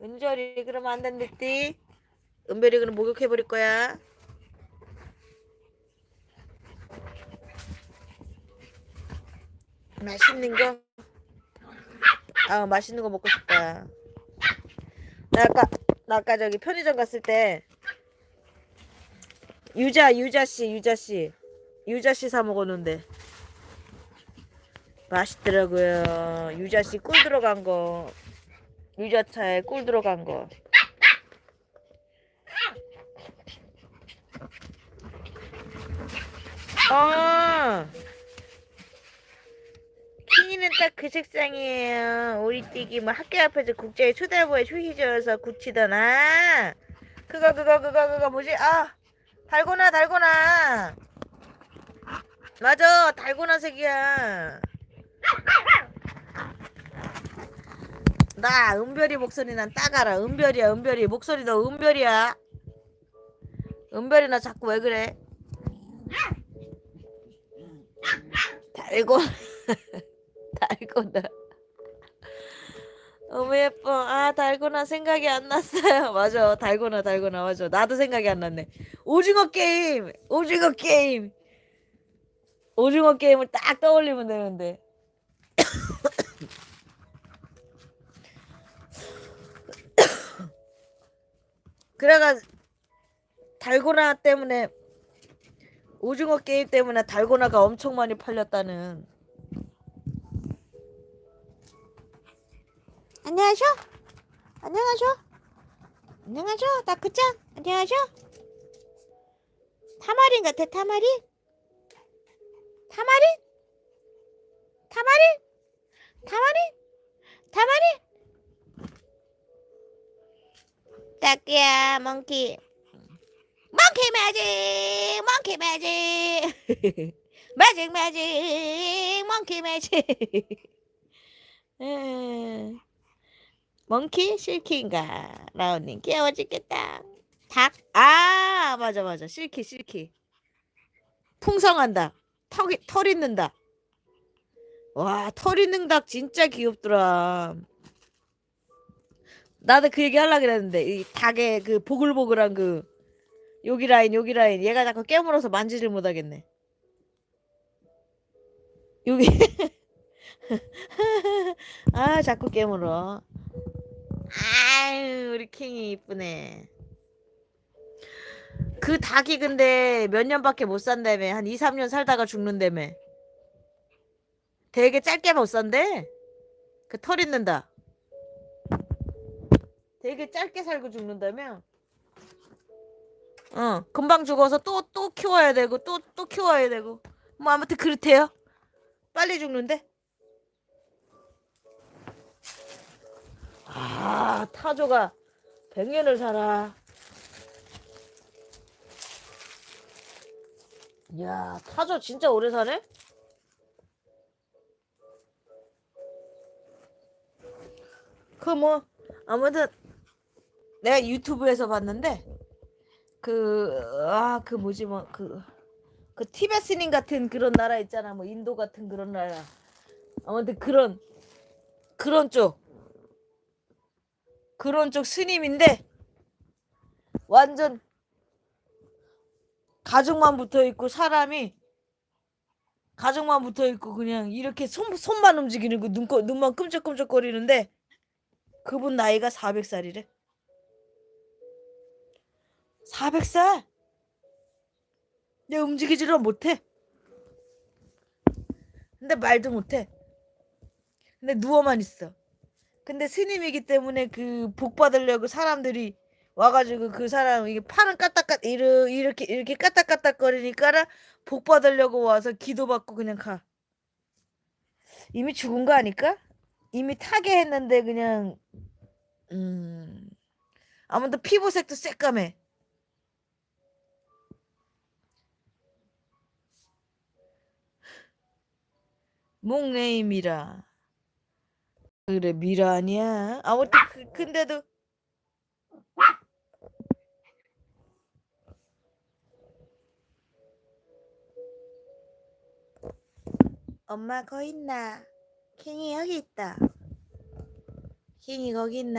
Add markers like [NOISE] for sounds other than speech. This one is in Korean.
은절이 그러면 안 된댔디 은별이 그럼 목욕해 버릴 거야. 맛있는 거? 아 맛있는 거 먹고 싶다. 나 아까 나 아까 저기 편의점 갔을 때 유자 유자 씨 유자 씨. 유자 씨 사 먹었는데. 맛있더라고요. 유자 씨 꿀 들어간 거 유자차에 꿀 들어간 거아 킹이는 딱 그 색상이에요. 오리띠기 뭐 학교 앞에서 국제의 초대부에 휴희져서 굳히더나. 그거 그거 그거 그거 뭐지? 아 달고나 달고나. 맞아 달고나 색이야. 나 은별이 목소리 난 딱 알아. 은별이야 은별이. 목소리 너 은별이야. 은별이 나 자꾸 왜 그래? 달고. [LAUGHS] 달고나. 너무 예뻐. 아 달고나 생각이 안 났어요. [LAUGHS] 맞아. 달고나 달고나. 맞아. 나도 생각이 안 났네. 오징어 게임! 오징어 게임! 오징어 게임을 딱 떠올리면 되는데 그래가 달고나 때문에 오징어 게임 때문에 달고나가 엄청 많이 팔렸다는. 안녕하셔? 안녕하셔? 안녕하셔? 나크짱 안녕하셔? 타마린 같아 타마린? 타마린? 타마린? 타마린? 타마린 따끼야 몽키 몽키 매직 몽키 매직 매직 매직 몽키 매직 음. 멍키 실키인가. 라온님 귀여워 죽겠다. 닭 아 맞아 맞아. 실키 실키 풍성한다. 턱이 털 있는 닭와털 있는 닭 진짜 귀엽더라 나도 그 얘기 하려고 그랬는데 이 닭의 그 보글보글한 그 여기 라인 여기 라인. 얘가 자꾸 깨물어서 만지질 못하겠네. 여기. [LAUGHS] 아 자꾸 깨물어. 아유 우리 킹이 이쁘네. 그 닭이 근데 몇 년밖에 못 산다며? 한 2, 3년 살다가 죽는다며? 되게 짧게 못 산대? 그 털 있는 닭 되게 짧게 살고 죽는다며 어 금방 죽어서 또 또 키워야 되고 또 또 키워야 되고 뭐 아무튼 그렇대요 빨리 죽는데 아, 타조가 100년을 살아. 야, 타조 진짜 오래 사네? 그 뭐, 아무튼, 내가 유튜브에서 봤는데, 그, 아, 그 뭐지, 뭐, 그, 그 티베 스님 같은 그런 나라 있잖아. 뭐, 인도 같은 그런 나라. 아무튼 그런, 그런 쪽. 그런 쪽 스님인데 완전 가죽만 붙어 있고 사람이 가죽만 붙어 있고 그냥 이렇게 손, 손만 움직이는 거 눈, 눈만 끔적끔적거리는데 그분 나이가 400살이래 400살? 내가 움직이지를 못해 근데 말도 못해 근데 누워만 있어 근데 스님이기 때문에 그 복 받으려고 사람들이 와가지고 그 사람 이게 팔은 까딱까 이르 이렇게 이렇게 까딱까딱 거리니까 복 받으려고 와서 기도 받고 그냥 가. 이미 죽은 거 아닐까? 이미 타게 했는데 그냥 음 아무튼 피부색도 새까매. 목레임이라. 그래 미라 아니야. 아무튼 그, 근데도 엄마 거기 있나? 킹이 여기 있다. 킹이 거기 있나?